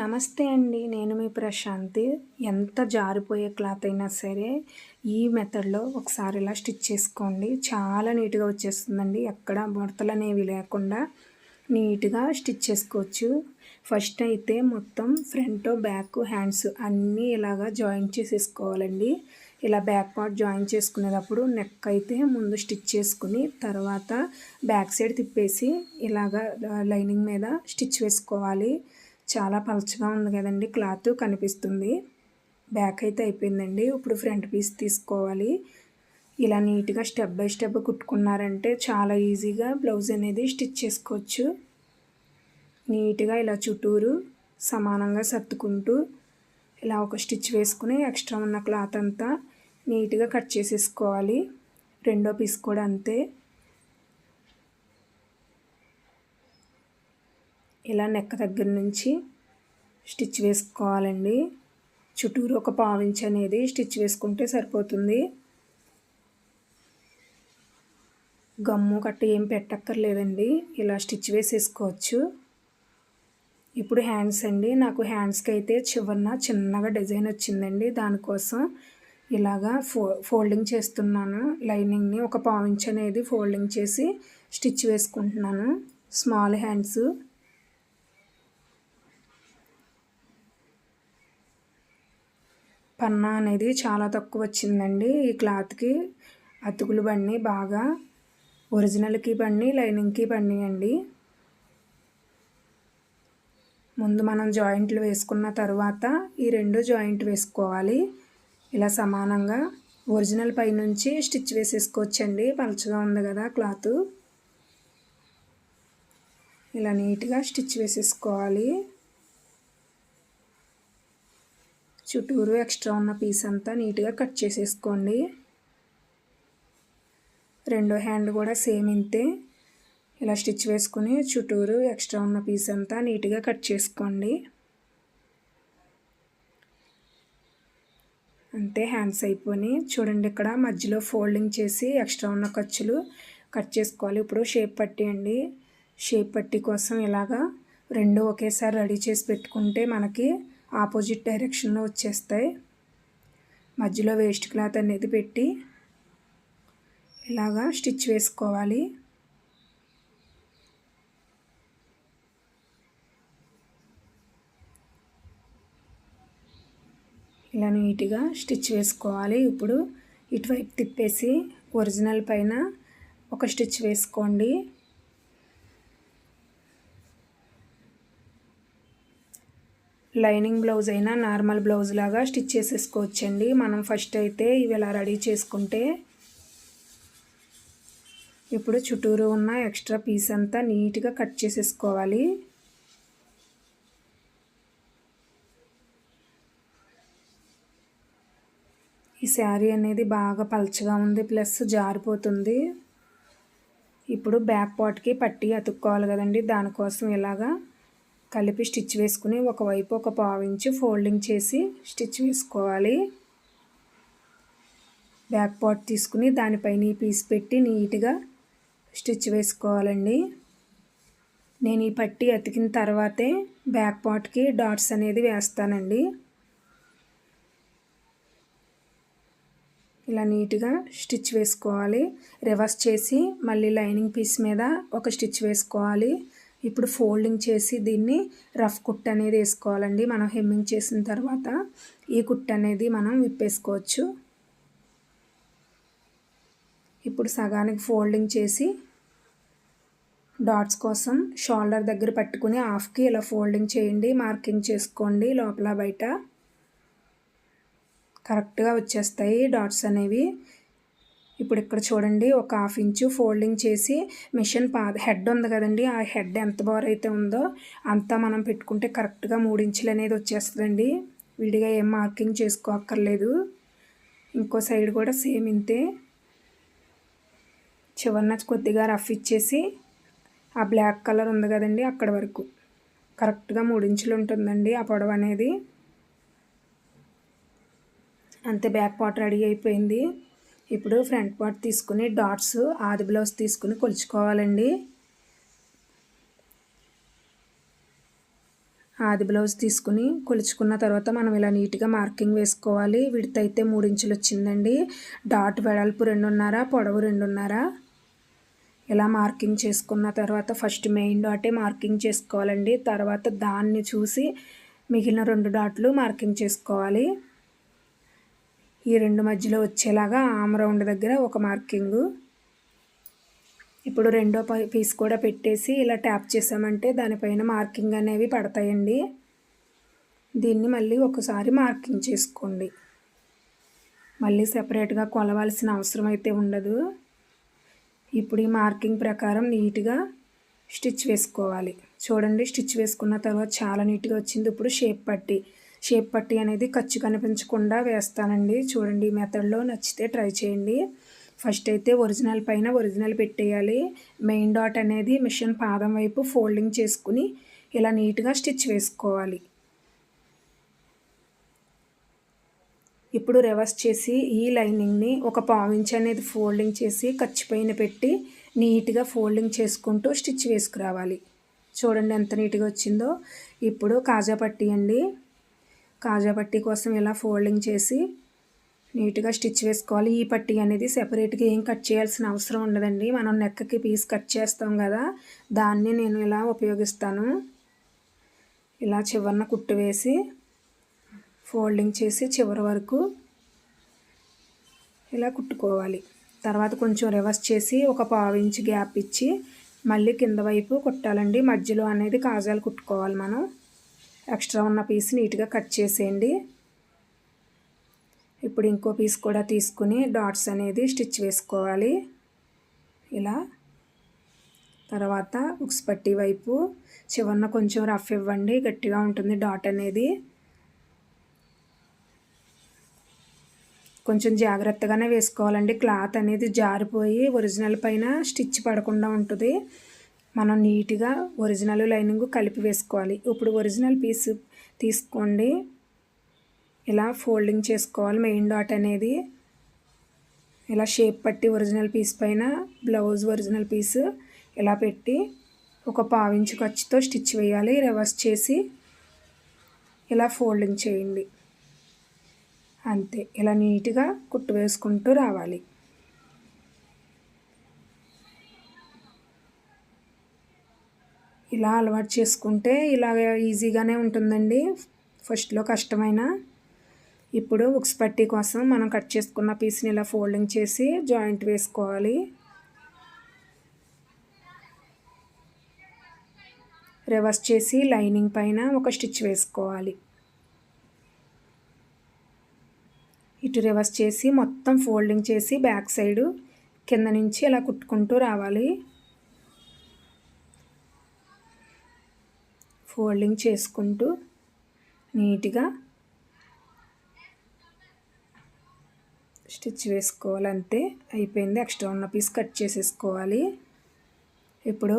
నమస్తే అండి. నేను మీ ప్రశాంతి. ఎంత జారిపోయే క్లాత్ అయినా సరే ఈ మెథడ్లో ఒకసారి ఇలా స్టిచ్ చేసుకోండి. చాలా నీట్గా వచ్చేస్తుందండి. ఎక్కడ ముడతలు అనేవి లేకుండా నీట్గా స్టిచ్ చేసుకోవచ్చు. ఫస్ట్ అయితే మొత్తం ఫ్రంట్ బ్యాక్ హ్యాండ్స్ అన్నీ ఇలాగా జాయిన్ చేసేసుకోవాలండి. ఇలా బ్యాక్ పార్ట్ జాయిన్ చేసుకునేటప్పుడు నెక్ అయితే ముందు స్టిచ్ చేసుకుని తర్వాత బ్యాక్ సైడ్ తిప్పేసి ఇలాగా లైనింగ్ మీద స్టిచ్ వేసుకోవాలి. చాలా పలచగా ఉంది కదండి. క్లాత్ కనిపిస్తుంది. బ్యాక్ అయితే అయిపోయిందండి. ఇప్పుడు ఫ్రంట్ పీస్ తీసుకోవాలి. ఇలా నీట్గా స్టెప్ బై స్టెప్ కుట్టుకున్నారంటే చాలా ఈజీగా బ్లౌజ్ అనేది స్టిచ్ చేసుకోవచ్చు. నీట్గా ఇలా చుట్టూరు సమానంగా సర్దుకుంటూ ఇలా ఒక స్టిచ్ వేసుకుని ఎక్స్ట్రా ఉన్న క్లాత్ అంతా నీట్గా కట్ చేసేసుకోవాలి. రెండో పీస్ కూడా అంతే. ఇలా నెక్క దగ్గర నుంచి స్టిచ్ వేసుకోవాలండి. చుట్టూరు ఒక పావించి అనేది స్టిచ్ వేసుకుంటే సరిపోతుంది. గమ్ము కట్ట ఏం పెట్టక్కర్లేదండి. ఇలా స్టిచ్ వేసేసుకోవచ్చు. ఇప్పుడు హ్యాండ్స్ అండి. నాకు హ్యాండ్స్కి అయితే చివరిన చిన్నగా డిజైన్ వచ్చిందండి. దానికోసం ఇలాగా ఫో ఫోల్డింగ్ చేస్తున్నాను. లైనింగ్ని ఒక పావించ్ అనేది ఫోల్డింగ్ చేసి స్టిచ్ వేసుకుంటున్నాను. స్మాల్ హ్యాండ్స్ పన్నా అనేది చాలా తక్కువ వచ్చిందండి ఈ క్లాత్కి. అతుకులు బండి బాగా ఒరిజినల్కి బండి లైనింగ్కి బండి అండి. ముందు మనం జాయింట్లు వేసుకున్న తర్వాత ఈ రెండు జాయింట్ వేసుకోవాలి. ఇలా సమానంగా ఒరిజినల్ పైనుంచి స్టిచ్ వేసేసుకోవచ్చండి. పలచగా ఉంది కదా క్లాత్. ఇలా నీట్గా స్టిచ్ వేసేసుకోవాలి. చుట్టూరు ఎక్స్ట్రా ఉన్న పీస్ అంతా నీట్గా కట్ చేసేసుకోండి. రెండో హ్యాండ్ కూడా సేమ్ ఇంతే. ఇలా స్టిచ్ వేసుకుని చుట్టూరు ఎక్స్ట్రా ఉన్న పీస్ అంతా నీట్గా కట్ చేసుకోండి. అంతే హ్యాండ్స్ అయిపోయి చూడండి ఇక్కడ మధ్యలో ఫోల్డింగ్ చేసి ఎక్స్ట్రా ఉన్న ఖర్చులు కట్ చేసుకోవాలి. ఇప్పుడు షేప్ పట్టి అండి. షేప్ పట్టి కోసం ఇలాగా రెండు ఒకేసారి రెడీ చేసి పెట్టుకుంటే మనకి ఆపోజిట్ డైరెక్షన్లో వచ్చేస్తాయి. మధ్యలో వేస్ట్ క్లాత్ అనేది పెట్టి ఇలాగా స్టిచ్ వేసుకోవాలి. ఇలా నీట్గా స్టిచ్ వేసుకోవాలి. ఇప్పుడు ఇటువైపు తిప్పేసి ఒరిజినల్ పైన ఒక స్టిచ్ వేసుకోండి. లైనింగ్ బ్లౌజ్ అయినా నార్మల్ బ్లౌజ్ లాగా స్టిచ్ చేసేసుకోవచ్చండి. మనం ఫస్ట్ అయితే ఇవి ఇలా రెడీ చేసుకుంటే ఇప్పుడు చుట్టూరు ఉన్న ఎక్స్ట్రా పీస్ అంతా నీట్గా కట్ చేసేసుకోవాలి. ఈ శారీ అనేది బాగా పలచగా ఉంది ప్లస్ జారిపోతుంది. ఇప్పుడు బ్యాక్ పార్ట్కి పట్టి అతుక్కోవాలి కదండి దానికోసం ఇలాగా కలిపి స్టిచ్ వేసుకుని ఒకవైపు ఒక పావించి ఫోల్డింగ్ చేసి స్టిచ్ వేసుకోవాలి. బ్యాక్ పార్ట్ తీసుకుని దానిపైన ఈ పీస్ పెట్టి నీట్గా స్టిచ్ వేసుకోవాలండి. నేను ఈ పట్టి అతికిన తర్వాతే బ్యాక్ పార్ట్కి డాట్స్ అనేది వేస్తానండి. ఇలా నీట్గా స్టిచ్ వేసుకోవాలి. రివర్స్ చేసి మళ్ళీ లైనింగ్ పీస్ మీద ఒక స్టిచ్ వేసుకోవాలి. ఇప్పుడు ఫోల్డింగ్ చేసి దీన్ని రఫ్ కుట్ అనేది వేసుకోవాలండి. మనం హెమ్మింగ్ చేసిన తర్వాత ఈ కుట్ అనేది మనం విప్పేసుకోవచ్చు. ఇప్పుడు సగానికి ఫోల్డింగ్ చేసి డాట్స్ కోసం షోల్డర్ దగ్గర పట్టుకుని హాఫ్కి ఇలా ఫోల్డింగ్ చేయండి. మార్కింగ్ చేసుకోండి లోపల బయట. కరెక్ట్గా వచ్చేస్తాయి డాట్స్ అనేవి. ఇప్పుడు ఇక్కడ చూడండి ఒక హాఫ్ ఇంచు ఫోల్డింగ్ చేసి మిషన్ పా హెడ్ ఉంది కదండి ఆ హెడ్ ఎంత బోర్ అయితే ఉందో అంతా మనం పెట్టుకుంటే కరెక్ట్గా మూడు ఇంచులు అనేది వచ్చేస్తుందండి. విడిగా ఏం మార్కింగ్ చేసుకోక్కర్లేదు. ఇంకో సైడ్ కూడా సేమ్ ఇంతే. చివరిన కొద్దిగా రఫ్ ఇచ్చేసి ఆ బ్లాక్ కలర్ ఉంది కదండి అక్కడ వరకు. కరెక్ట్గా మూడు ఇంచులు ఉంటుందండి ఆ పొడవు అనేది. అంతే బ్యాక్ పార్ట్ రెడీ అయిపోయింది. ఇప్పుడు ఫ్రంట్ పార్ట్ తీసుకుని డాట్స్ ఆది బ్లౌజ్ తీసుకుని కొలుచుకోవాలండి. ఆది బ్లౌజ్ తీసుకుని కొలుచుకున్న తర్వాత మనం ఇలా నీట్గా మార్కింగ్ వేసుకోవాలి. విడత అయితే మూడు ఇంచులు వచ్చిందండి. డాట్ వెడల్పు రెండున్నర పొడవు రెండున్నర. ఇలా మార్కింగ్ చేసుకున్న తర్వాత ఫస్ట్ మెయిన్ డాటే మార్కింగ్ చేసుకోవాలండి. తర్వాత దాన్ని చూసి మిగిలిన రెండు డాట్లు మార్కింగ్ చేసుకోవాలి. ఈ రెండు మధ్యలో వచ్చేలాగా ఆమ్ రౌండ్ దగ్గర ఒక మార్కింగు. ఇప్పుడు రెండో పీస్ కూడా పెట్టేసి ఇలా ట్యాప్ చేసామంటే దానిపైన మార్కింగ్ అనేవి పడతాయండి. దీన్ని మళ్ళీ ఒకసారి మార్కింగ్ చేసుకోండి. మళ్ళీ సెపరేట్గా కొలవాల్సిన అవసరం అయితే ఉండదు. ఇప్పుడు ఈ మార్కింగ్ ప్రకారం నీట్గా స్టిచ్ వేసుకోవాలి. చూడండి స్టిచ్ వేసుకున్న తర్వాత చాలా నీట్గా వచ్చింది. ఇప్పుడు షేప్ పట్టి షేప్ పట్టి అనేది ఖర్చు కనిపించకుండా వేస్తానండి. చూడండి ఈ మెథడ్లో నచ్చితే ట్రై చేయండి. ఫస్ట్ అయితే ఒరిజినల్ పైన ఒరిజినల్ పెట్టేయాలి. మెయిన్ డాట్ అనేది మిషన్ పాదం వైపు ఫోల్డింగ్ చేసుకుని ఇలా నీట్గా స్టిచ్ వేసుకోవాలి. ఇప్పుడు రివర్స్ చేసి ఈ లైనింగ్ని ఒక పావించ్ అనేది ఫోల్డింగ్ చేసి ఖర్చు పైన పెట్టి నీట్గా ఫోల్డింగ్ చేసుకుంటూ స్టిచ్ వేసుకురావాలి. చూడండి ఎంత నీట్గా వచ్చిందో. ఇప్పుడు కాజా పట్టి అండి. కాజా పట్టీ కోసం ఇలా ఫోల్డింగ్ చేసి నీట్గా స్టిచ్ వేసుకోవాలి. ఈ పట్టీ అనేది సెపరేట్గా ఏం కట్ చేయాల్సిన అవసరం ఉండదండి. మనం నెక్కకి పీస్ కట్ చేస్తాం కదా దాన్ని నేను ఇలా ఉపయోగిస్తాను. ఇలా చివరిన కుట్టు వేసి ఫోల్డింగ్ చేసి చివరి వరకు ఇలా కుట్టుకోవాలి. తర్వాత కొంచెం రివర్స్ చేసి ఒక పావు ఇంచ్ గ్యాప్ ఇచ్చి మళ్ళీ కింద వైపు కుట్టాలండి. మధ్యలో అనేది కాజాలు కుట్టుకోవాలి మనం. ఎక్స్ట్రా ఉన్న పీస్ నీట్గా కట్ చేసేయండి. ఇప్పుడు ఇంకో పీస్ కూడా తీసుకుని డాట్స్ అనేది స్టిచ్ వేసుకోవాలి. ఇలా తర్వాత ఉక్స్ పట్టి వైపు చివరిన కొంచెం రఫ్ ఇవ్వండి గట్టిగా ఉంటుంది డాట్ అనేది. కొంచెం జాగ్రత్తగానే వేసుకోవాలండి క్లాత్ అనేది జారిపోయి ఒరిజినల్ పైన స్టిచ్ పడకుండా ఉంటుంది. మనం నీట్గా ఒరిజినల్ లైనింగ్ కలిపి వేసుకోవాలి. ఇప్పుడు ఒరిజినల్ పీస్ తీసుకోండి. ఇలా ఫోల్డింగ్ చేసుకోవాలి. మెయిన్ డాట్ అనేది ఇలా షేప్ పట్టి ఒరిజినల్ పీస్ పైన బ్లౌజ్ ఒరిజినల్ పీస్ ఇలా పెట్టి ఒక పావించు ఖర్చుతో స్టిచ్ వేయాలి. రివర్స్ చేసి ఇలా ఫోల్డింగ్ చేయండి. అంతే. ఇలా నీట్గా కుట్టు వేసుకుంటూ రావాలి. ఇలా అలవాటు చేసుకుంటే ఇలాగ ఈజీగానే ఉంటుందండి. ఫస్ట్లో కష్టమైన. ఇప్పుడు ఉక్స్ పట్టీ కోసం మనం కట్ చేసుకున్న పీస్ని ఇలా ఫోల్డింగ్ చేసి జాయింట్ వేసుకోవాలి. రివర్స్ చేసి లైనింగ్ పైన ఒక స్టిచ్ వేసుకోవాలి. ఇటు రివర్స్ చేసి మొత్తం ఫోల్డింగ్ చేసి బ్యాక్ సైడు కింద నుంచి ఇలా కుట్టుకుంటూ రావాలి. ఫోల్డింగ్ చేసుకుంటూ నీట్గా స్టిచ్ వేసుకోవాలి అంతే అయిపోయింది. ఎక్స్ట్రా ఉన్న పీస్ కట్ చేసేసుకోవాలి. ఇప్పుడు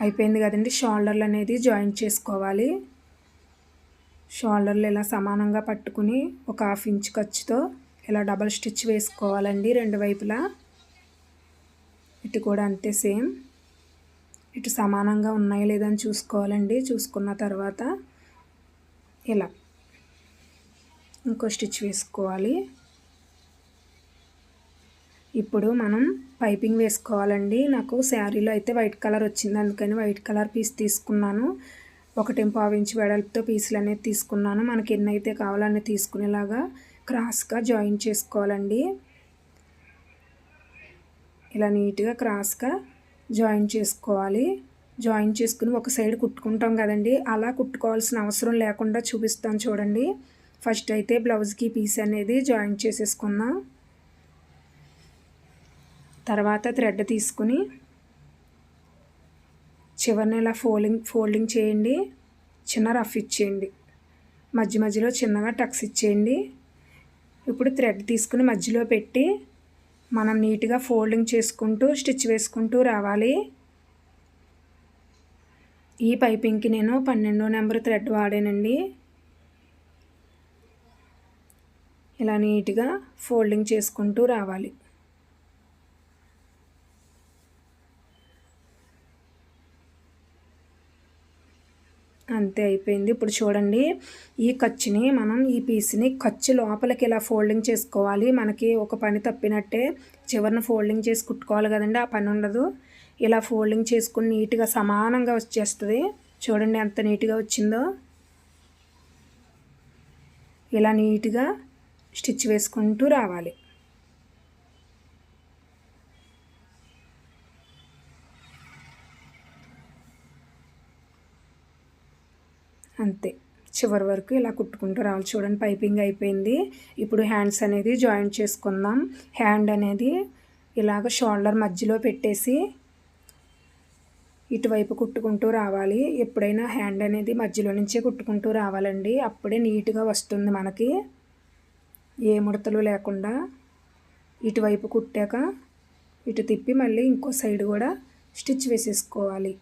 అయిపోయింది కదండి. షోల్డర్లు అనేది జాయింట్ చేసుకోవాలి. షోల్డర్లు ఇలా సమానంగా పట్టుకుని ఒక హాఫ్ ఇంచ్ ఖర్చుతో ఇలా డబల్ స్టిచ్ వేసుకోవాలండి రెండు వైపులా. ఇటు కూడా అంతే సేమ్. ఇటు సమానంగా ఉన్నాయో లేదని చూసుకోవాలండి. చూసుకున్న తర్వాత ఇలా ఇంకో స్టిచ్ వేసుకోవాలి. ఇప్పుడు మనం పైపింగ్ వేసుకోవాలండి. నాకు శారీలో అయితే వైట్ కలర్ వచ్చింది. అందుకని వైట్ కలర్ పీస్ తీసుకున్నాను. ఒకటి ఇంచు వెడల్పుతో పీసులు అనేది తీసుకున్నాను. మనకి ఎన్ని అయితే కావాలని తీసుకునేలాగా క్రాస్గా జాయిన్ చేసుకోవాలండి. ఇలా నీట్గా క్రాస్గా జాయిన్ చేసుకోవాలి. జాయిన్ చేసుకుని ఒక సైడ్ కుట్టుకుంటాం కదండి. అలా కుట్టుకోవాల్సిన అవసరం లేకుండా చూపిస్తాను చూడండి. ఫస్ట్ అయితే బ్లౌజ్కి పీస్ అనేది జాయిన్ చేసేసుకుందాం తర్వాత థ్రెడ్ తీసుకుని చివరిని ఇలా ఫోల్డింగ్ ఫోల్డింగ్ చేయండి. చిన్న రఫ్ ఇచ్చేయండి. మధ్య మధ్యలో చిన్నగా టక్స్ ఇచ్చేయండి. ఇప్పుడు థ్రెడ్ తీసుకుని మధ్యలో పెట్టి మనం నీట్గా ఫోల్డింగ్ చేసుకుంటూ స్టిచ్ వేసుకుంటూ రావాలి. ఈ పైపింగ్కి నేను పన్నెండో నెంబర్ థ్రెడ్ వాడానండి. ఇలా నీట్గా ఫోల్డింగ్ చేసుకుంటూ రావాలి. అంతే అయిపోయింది. ఇప్పుడు చూడండి ఈ ఖర్చుని మనం ఈ పీస్ని ఖర్చు లోపలికి ఇలా ఫోల్డింగ్ చేసుకోవాలి. మనకి ఒక పని తప్పినట్టే చివరిని ఫోల్డింగ్ చేసి కుట్టుకోవాలి కదండి ఆ పని ఉండదు. ఇలా ఫోల్డింగ్ చేసుకుని నీట్గా సమానంగా వచ్చేస్తుంది. చూడండి ఎంత నీట్గా వచ్చిందో. ఇలా నీట్గా స్టిచ్ వేసుకుంటూ రావాలి. అంతే. చివరి వరకు ఇలా కుట్టుకుంటూ రావాలి. చూడండి పైపింగ్ అయిపోయింది. ఇప్పుడు హ్యాండ్స్ అనేది జాయింట్ చేసుకుందాం. హ్యాండ్ అనేది ఇలాగ షోల్డర్ మధ్యలో పెట్టేసి ఇటువైపు కుట్టుకుంటూ రావాలి. ఎప్పుడైనా హ్యాండ్ అనేది మధ్యలో నుంచే కుట్టుకుంటూ రావాలండి. అప్పుడే నీట్గా వస్తుంది మనకి. ఏ ముడతలు లేకుండా ఇటువైపు కుట్టాక ఇటు తిప్పి మళ్ళీ ఇంకో సైడ్ కూడా స్టిచ్ వేసేసుకోవాలి.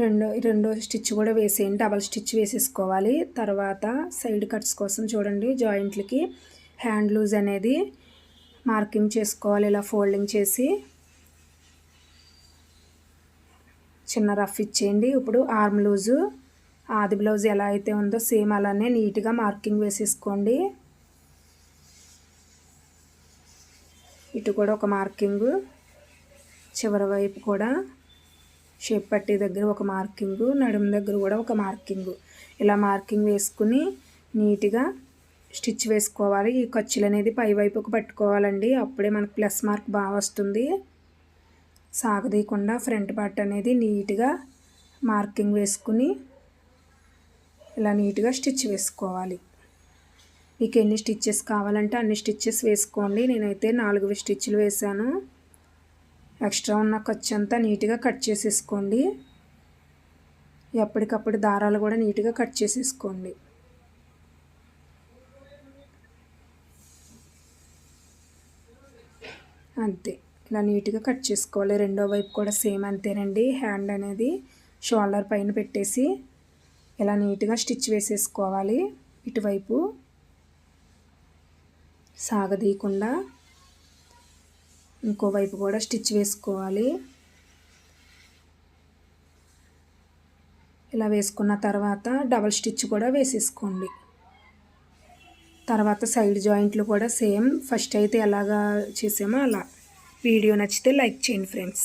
రెండో రెండో స్టిచ్ కూడా వేసేయండి. డబల్ స్టిచ్ వేసేసుకోవాలి. తర్వాత సైడ్ కట్స్ కోసం చూడండి. జాయింట్లకి హ్యాండ్ లూజ్ అనేది మార్కింగ్ చేసుకోవాలి. ఇలా ఫోల్డింగ్ చేసి చిన్న రఫ్ ఇచ్చేయండి. ఇప్పుడు ఆర్మ్ లూజు ఆది బ్లౌజ్ ఎలా అయితే ఉందో సేమ్ అలానే నీట్గా మార్కింగ్ వేసేసుకోండి. ఇటు కూడా ఒక మార్కింగ్ చివరి వైపు కూడా షేప్ పట్టే దగ్గర ఒక మార్కింగ్ నడుము దగ్గర కూడా ఒక మార్కింగ్. ఇలా మార్కింగ్ వేసుకుని నీట్గా స్టిచ్ వేసుకోవాలి. ఈ ఖర్చులు అనేది పైవైపుకు పట్టుకోవాలండి. అప్పుడే మనకు ప్లస్ మార్క్ బాగా వస్తుంది. సాగదీయకుండా ఫ్రంట్ పార్ట్ అనేది నీట్గా మార్కింగ్ వేసుకుని ఇలా నీట్గా స్టిచ్ వేసుకోవాలి. మీకు ఎన్ని స్టిచ్చెస్ కావాలంటే అన్ని స్టిచ్చెస్ వేసుకోండి. నేనైతే నాలుగు స్టిచ్లు వేసాను ఎక్స్ట్రా ఉన్న ఖర్చు అంతా నీట్గా కట్ చేసేసుకోండి. ఎప్పటికప్పుడు దారాలు కూడా నీట్గా కట్ చేసేసుకోండి. అంతే. ఇలా నీట్గా కట్ చేసుకోవాలి. రెండో వైపు కూడా సేమ్ అంతేనండి. హ్యాండ్ అనేది షోల్డర్ పైన పెట్టేసి ఇలా నీట్గా స్టిచ్ వేసేసుకోవాలి. ఇటువైపు సాగదీయకుండా ఇంకోవైపు కూడా స్టిచ్ వేసుకోవాలి. ఇలా వేసుకున్న తర్వాత డబల్ స్టిచ్ కూడా వేసేసుకోండి. తర్వాత సైడ్ జాయింట్లు కూడా సేమ్. ఫస్ట్ అయితే ఎలాగా చేసామో అలా. వీడియో నచ్చితే లైక్ చేయండి ఫ్రెండ్స్.